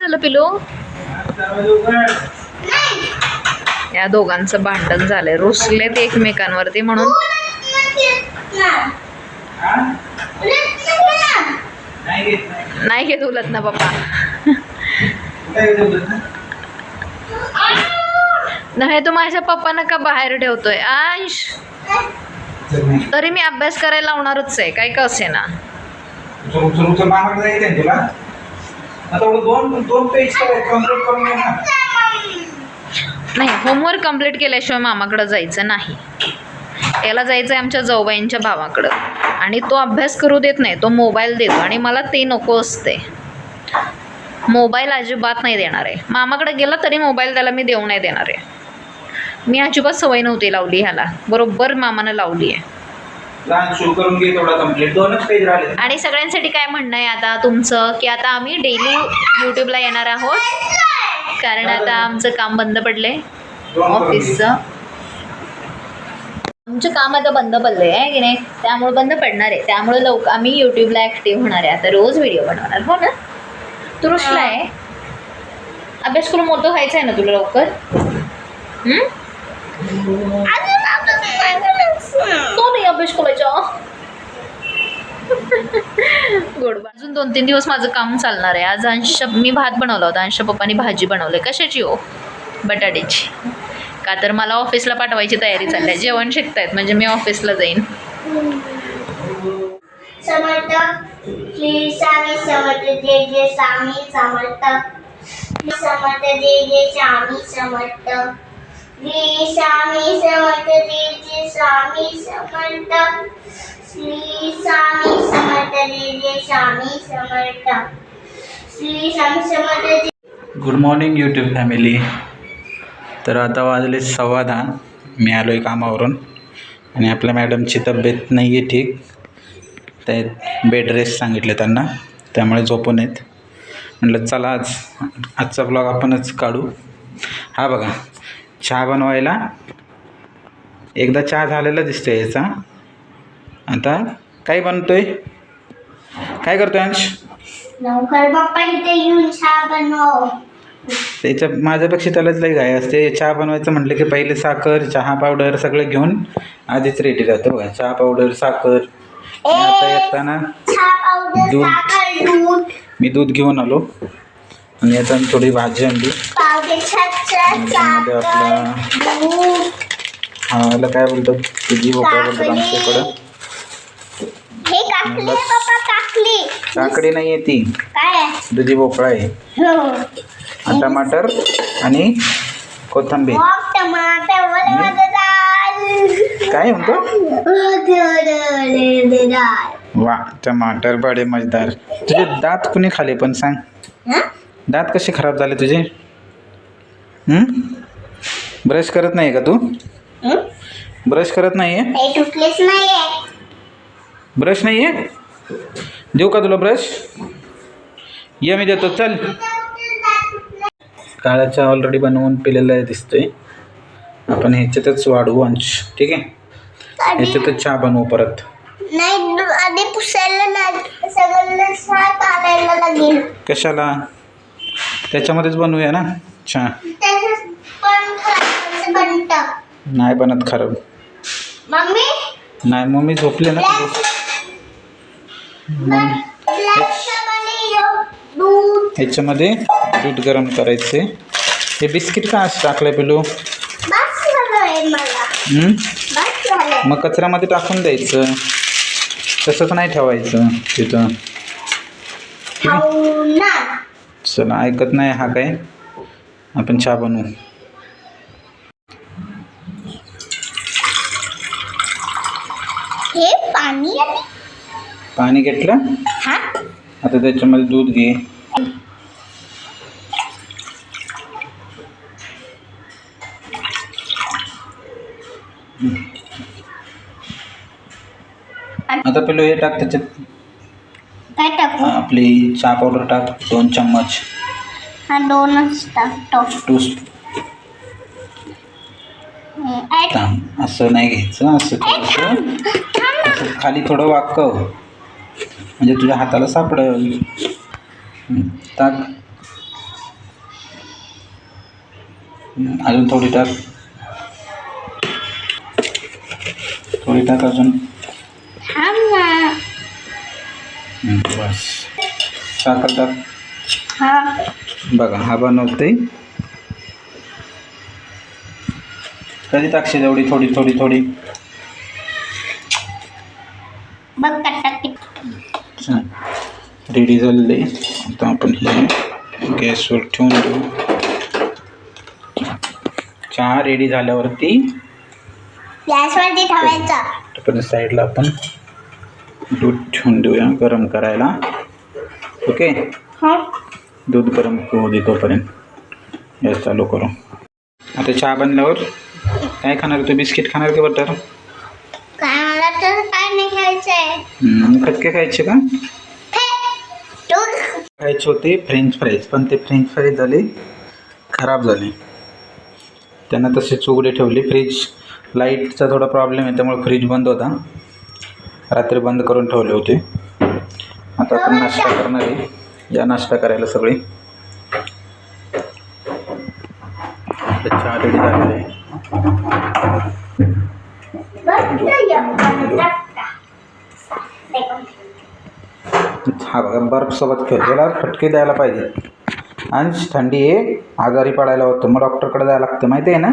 झालं पिलो? या दोघांचं भांडण झालंय. रुसलेत एकमेकांवरती म्हणून. नाही घेत उलत ना पप्पा. नाही तू माझ्या पप्पांना का बाहेर ठेवतोय? आयश तरी मी अभ्यास करायला लावणारच आहे. काय का असे ना मामाकडे जायचं आहे तुला आता दोन दोन पेज कंप्लीट करून घे ना. नाही होमवर्क कंप्लीट केल्याशिवाय मामाकडं जायचं नाही. याला जायचं आहे आमच्या जाऊबाईंच्या भावाकडं. आणि तो अभ्यास करू देत नाही तो मोबाईल देतो. आणि मला ते नको असते. मोबाईल अजिबात नाही देणार आहे. मामाकडे गेला तरी मोबाईल त्याला मी देऊ नाही देणार आहे. मी अजिबात सवय नव्हती लावली ह्याला. बरोबर मामानं लावली आहे. लहान सुरू करून घे तेवढा कंप्लीट दोनच पेज राहिले. आणि सगळ्यांसाठी काय म्हणणं आहे आता तुमचं? की आता आम्ही डेली यूट्यूबला येणार आहोत. कारण आता आमचं काम बंद पडले घे. ऑफिसचं आमचं काम आता बंद पडलंय आहे की नाही? त्यामुळे बंद पडणार आहे. त्यामुळे लवकर आम्ही यूट्यूबला ॲक्टिव्ह होणार आहे. आता रोज व्हिडिओ बनवणार हो ना? तू रुसला आहे अभ्यास करून मोठं व्हायचं आहे ना तुला लवकर? हम्म? तो नाही अभ्यास करायचा गोड अजून दोन तीन दिवस माझं काम चालणार आहे. आज अंश मी भात बनवला होता. अंश पप्पानी भाजी बनवली. कशाची हो? बटाट्याची. का तर मला ऑफिसला पाठवायची तयारी चालली आहे. जेवण शिकतायत. म्हणजे मी ऑफिसला जाईन. समर्थ श्री स्वामी समर्थ जय जय स्वामी समर्थ. समर्थ जय जय स्वामी समर्थ. श्री स्वामी समर्थ जय स्वामी समर्थ। श्री स्वामी समर्थ जय Swami Samarth. Shri Swami Samarth good morning YouTube family तर आता वाजले सव्वा दहा. मी आलो आहे कामावरून. आणि आपल्या मॅडमची तब्येत नाही आहे ठीक. ते बेड रेस्ट सांगितले त्यांना. त्यामुळे झोपून येत म्हटलं चला आज आजचा ब्लॉग आपणच काढू. हा बघा. चहा बनवायला. एकदा चहा झालेला दिसतोय याचा. आता काय बनतोय? काय करतोय अंश? लवकर बाप्पा इथे येऊन चहा बनव. त्याच्या माझ्यापेक्षा त्यालाच लई घाई असते. चहा बनवायचं म्हटलं की पहिले साखर चहा पावडर सगळं घेऊन आधीच रेडी राहतो बघा. चहा पावडर साखर. आता येताना दूध. मी दूध घेऊन आलो. आणि आता थोडी भाजी आणली. त्याच्यामध्ये आपला याला काय बोलतात तुझी भोपळा बोलतात आमच्याकडं. काकडी नाही आहे ती? दुधी भोपळा आहे. हो. टमाटर आणि कोथिंबीर. काय म्हणतो. वा टमाटर बडे मजेदार. तुझे दात कुणी खाले पण सांग? दात कसे खराब झाले तुझे? हं? ब्रश करत नाही का तू? हं? ब्रश करत नाही आहे ब्रश नाही आहे देऊ का तुला ब्रश ये मी देतो चल. काळा चहा ऑलरेडी बनवून पिलेला आहे दिसतोय. आपण ह्याच्यातच वाढवू अंश ठीक आहे? ह्याच्यातच चहा बनवू परत. नाही दु- आधी पुसायला नाही सगळं साथ आणायला लागेल. कशाला? त्याच्यामध्येच बनवूया ना? बनतं. नाही बनत खराब मम्मी? नाही मग मी झोपले ना ह्याच्यामध्ये दूध. गरम करायचे. हे बिस्किट का असं टाकलं पिलू? मग कचऱ्यामध्ये टाकून द्यायचं. तसंच नाही ठेवायचं तिथं. चला ऐकत नाही हा काय आपण चहा बनवू हे पाणी आहे पाणी घेतलं हा आता त्याच्यामध्ये दूध घे आता पिलो हे टाक त्याच्यात काय टाकू? आपली चहा पावडर टाक दोन चम्मच. हा दोनच टाकतो टू हं, ऐक. थांब असं नाही घ्यायचं असं थोडंसं. थांब ना. असं खाली थोडं वाकव. म्हणजे तुझ्या हाताला सापडेल. हं, टाक. अजून थोडी टाक. थोडी टाक अजून. थांब ना. बस. साखर टाक हा. बघा हा बनवते. कधी टाकशील एवढी थोडी थोडी थोडी? बघ रेडी झालेले. आता आपण हे गॅसवर ठेवून देऊ. चहा रेडी झाल्यावरती गॅसवरती ठेवायचा. पण साईडला आपण दूध ठेवून देऊया गरम करायला. ओके? हो. दूध गरम होऊ दे तोपर्यंत. गॅस चालू करू. आता चहा बनल्यावर काय खाणार तू? बिस्किट खाणार की बटर? खटके खायचे का? खायचे होते फ्रेंच फ्राईज पण ते फ्रेंच फ्राईज झाले खराब झाले. त्यांना तसेच उघडे ठेवले. फ्रीज लाईटचा थोडा प्रॉब्लेम आहे त्यामुळे फ्रीज बंद होता. रात्री बंद करून ठेवले होते. आता आपण नाश्ता करणार आहे. या नाश्ता करायला सगळे. चहा रेडी झालेला आहे. हा बघा बर्फसोबत खेळ त्याला फटके द्यायला पाहिजे. आणि थंडी आहे. आजारी पडायला होतं. मग डॉक्टरकडे जायला लागतं माहिती आहे ना?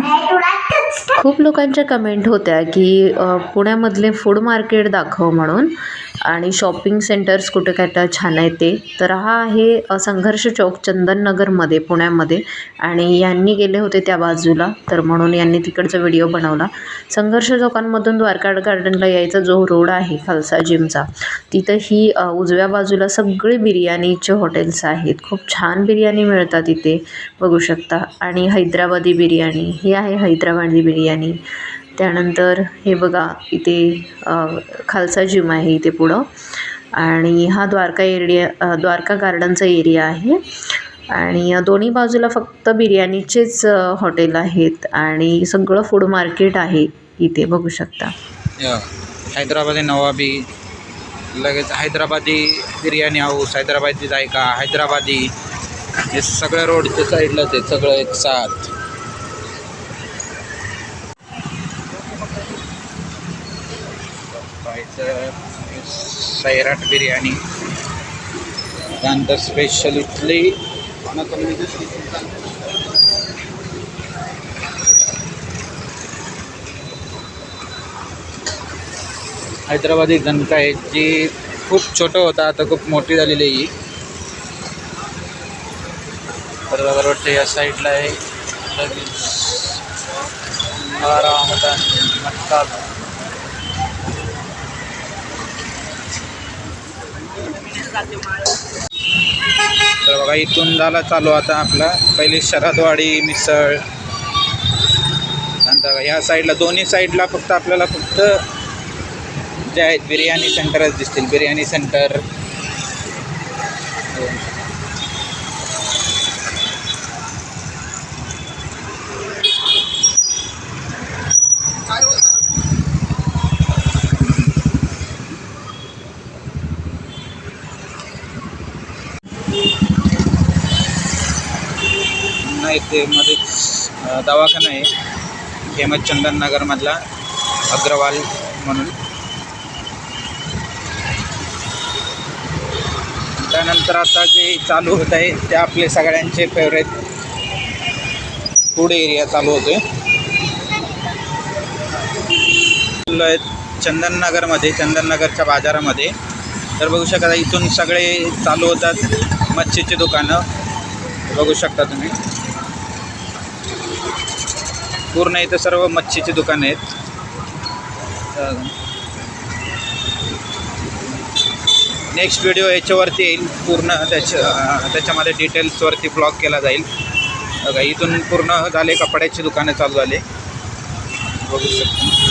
खूप लोकांच्या कमेंट होत्या की पुण्यामधले फूड मार्केट दाखव म्हणून आणि शॉपिंग सेंटर्स कुठे काय काय छान आहे ते. तर हा आहे संघर्ष चौक चंदननगरमध्ये पुण्यामध्ये. आणि यांनी गेले होते त्या बाजूला तर म्हणून यांनी तिकडचा व्हिडिओ बनवला. संघर्ष चौकांमधून द्वारका गार्डनला यायचा जो रोड आहे खालसा जिमचा तिथं ही उजव्या बाजूला सगळे बिर्याणीचे हॉटेल्स आहेत. खूप छान बिर्याणी मिळतात तिथे बघू शकता. आणि हैदराबादी बिर्याणी ही आहे हैदराबादी बिर्याणी. त्यानंतर हे बघा इथे खालसा जिम आहे इथे पुढं. आणि हा द्वारका एरिया द्वारका गार्डनचा एरिया आहे. आणि दोन्ही बाजूला फक्त बिर्याणीचेच हॉटेल आहेत. आणि सगळं फूड मार्केट आहे इथे बघू शकता. हैदराबादी नवाबी लगेच हैदराबादी बिर्याणी हाऊस हैदराबादी जायका हैदराबादी. हे सगळ्या रोडच्या साईडलाच आहेत सगळं एक साथ. सैराट बिर्याणी. त्यानंतर स्पेशल इथली हैदराबादी झणका आहे जी खूप छोटं होता आता खूप मोठी झालेली आहे ही. तर या साईडला आहे. लगेच. आरामदान मटका. तर बघा इथून झाला चालू आता आपला पहिली शरदवाडी मिसळ. नंतर ह्या साईडला दोन्ही साईडला फक्त आपल्याला फक्त जे आहेत बिर्याणी सेंटरच दिसतील. बिर्याणी सेंटर दवाखाना येथे मध्येच दवाखाना आहे. फेमस चंदननगरमधला अग्रवाल म्हणून. त्यानंतर आता जे चालू होत आहे ते आपले सगळ्यांचे फेवरेट फूड एरिया चालू होतोय. चंदननगरमध्ये चंदननगरच्या बाजारामध्ये. तर बघू शकता इथून सगळे चालू होतात मच्छीची दुकानं. बघू शकता तुम्ही. पूर्ण इथं सर्व मच्छीची दुकानं आहेत. नेक्स्ट व्हिडिओ याच्यावरती येईल. पूर्ण त्याच्या त्याच्यामध्ये डिटेल्सवरती ब्लॉग केला जाईल. बघा इथून पूर्ण झाले कपड्याची दुकानं चालू झाले. बघू शकतो.